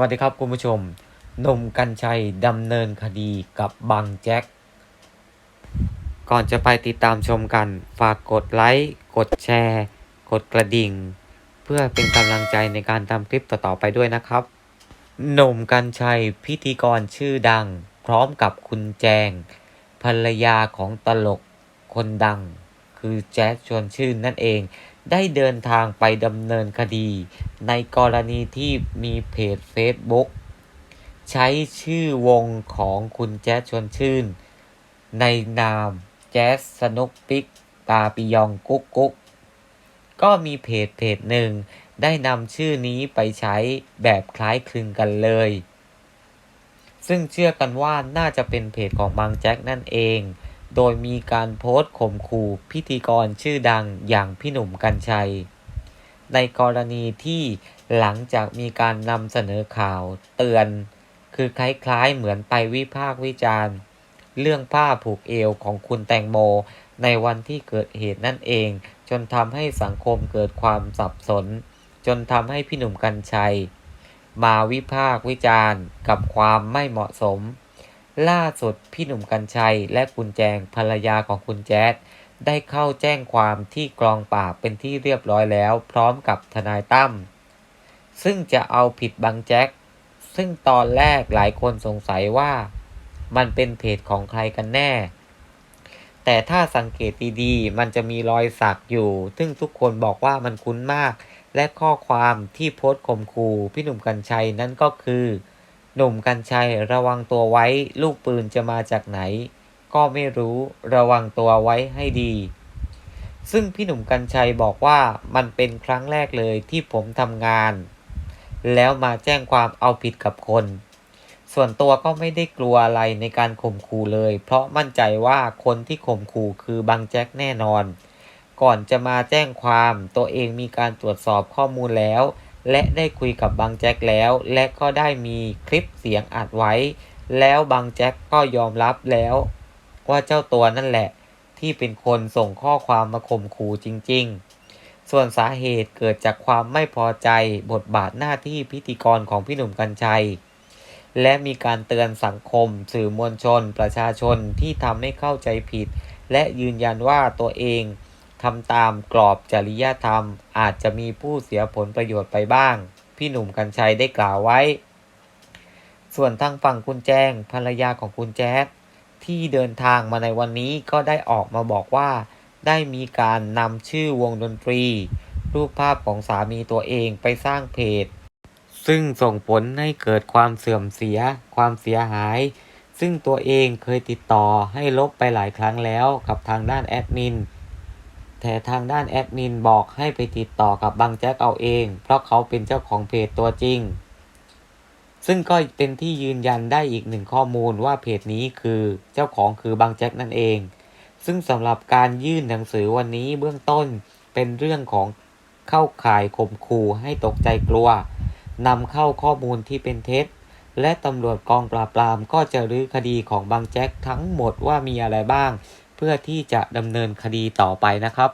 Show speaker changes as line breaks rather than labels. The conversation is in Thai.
วัสดีครับคุณผู้ชมหนุ่มกัญชัยดำเนินคดีกับบังแจ็ค ก่อนจะไปติดตามชมกัน ฝากกดไลค์ กดแชร์ กดกระดิ่ง เพื่อเป็นกำลังใจในการทำคลิปต่อ ๆ ไปด้วยนะครับ หนุ่มกัญชัยพิธีกรชื่อดัง พร้อมกับคุณแจง ภรรยาของตลกคนดัง คือแจ๊สชวนชื่นนั่นเอง ได้เดินทางไปดำเนินคดี ในกรณีที่มีเพจ Facebook ใช้ชื่อวงของคุณแจ๊สชวนชื่น ในนามแจ๊สสนุกปิกตาปิยองกุ๊กกุ๊กก็มีเพจเพจหนึ่งได้นำชื่อนี้ไปใช้แบบคล้ายคลึงกันเลย ซึ่งเชื่อกันว่าน่าจะเป็นเพจของบางแจ็คนั่นเอง โดยมีการโพสต์ข่มขู่พิธีกรชื่อดังอย่างพี่หนุ่มกัญชัย ในกรณีที่หลังจากมีการนำเสนอข่าวเตือน คือคล้ายๆเหมือนไปวิพากษ์วิจารณ์ เรื่องผ้าผูกเอวของคุณแตงโม ในวันที่เกิดเหตุนั่นเอง จนทำให้สังคมเกิดความสับสน จนทำให้พี่หนุ่มกัญชัย มาวิพากษ์วิจารณ์กับความไม่เหมาะสม ล่าสุดพี่หนุ่มกัญชัยและคุณแจงภรรยาของคุณแจ๊ดได้เข้าแจ้งความที่กองปราบเป็นที่เรียบร้อยแล้ว พร้อมกับทนายตั้มซึ่งจะเอาผิดบางแจ็ค ซึ่งตอนแรกหลายคนสงสัยว่า มันเป็นเพจของใครกันแน่ แต่ถ้าสังเกตดีๆ มันจะมีรอยสักอยู่ ซึ่งทุกคนบอกว่ามันคุ้นมาก และข้อความที่โพสต์ข่มขู่พี่หนุ่มกัญชัยนั่นก็คือ หนุ่มกัญชัยระวังตัวไว้ ลูกปืนจะมาจากไหน ก็ไม่รู้ระวังตัวไว้ให้ดี ซึ่งพี่หนุ่มกัญชัยบอกว่ามันเป็นครั้งแรกเลยที่ผมทำงาน แล้วมาแจ้งความเอาผิดกับคน ส่วนตัวก็ไม่ได้กลัวอะไรในการข่มขู่เลย เพราะมั่นใจว่าคนที่ข่มขู่คือบังแจ็คแน่นอน ก่อนจะมาแจ้งความตัวเองมีการตรวจสอบข้อมูลแล้ว และได้คุยกับบังแจ็คแล้ว และก็ได้มีคลิปเสียงอัดไว้ แล้วบังแจ็คก็ยอมรับแล้ว ว่าเจ้าตัวนั่นแหละ ที่เป็นคนส่งข้อความมาข่มขู่จริง ๆ ส่วนสาเหตุเกิดจากความไม่พอใจบทบาทหน้าที่พิธีกรของพี่หนุ่มกัญชัย และมีการเตือนสังคม สื่อมวลชน ประชาชนที่ทำให้เข้าใจผิด และยืนยันว่าตัวเอง ทำตามกรอบจริยธรรม อาจจะมีผู้เสียผลประโยชน์ไปบ้าง พี่หนุ่มกัญชัยได้กล่าวไว้ ส่วนทางฝั่งคุณแจ้งภรรยาของคุณแจ๊ดที่เดินทางมาในวันนี้ก็ได้ออกมาบอกว่า ได้มีการนำชื่อวงดนตรี รูปภาพของสามีตัวเองไปสร้างเพจ ซึ่งส่งผลให้เกิดความเสื่อมเสีย ความเสียหาย ซึ่งตัวเองเคยติดต่อให้ลบไปหลายครั้งแล้วกับทางด้านแอดมิน แต่ทางด้านแอดมินบอกให้ไปติดต่อกับบางแจ็คเอาเอง เพราะเขาเป็นเจ้าของเพจตัวจริง ซึ่งก็เป็นที่ยืนยันได้อีกหนึ่งข้อมูลว่าเพจนี้คือเจ้าของคือบางแจ็คนั่นเอง ซึ่งสำหรับการยื่นหนังสือวันนี้เบื้องต้นเป็นเรื่องของเข้าข่ายข่มขู่ให้ตกใจกลัวนำเข้าข้อมูลที่เป็นเท็จ และตำรวจกองปราบปรามก็จะรื้อคดีของบางแจ็คทั้งหมดว่ามีอะไรบ้าง เพื่อที่จะดำเนินคดีต่อไปนะครับ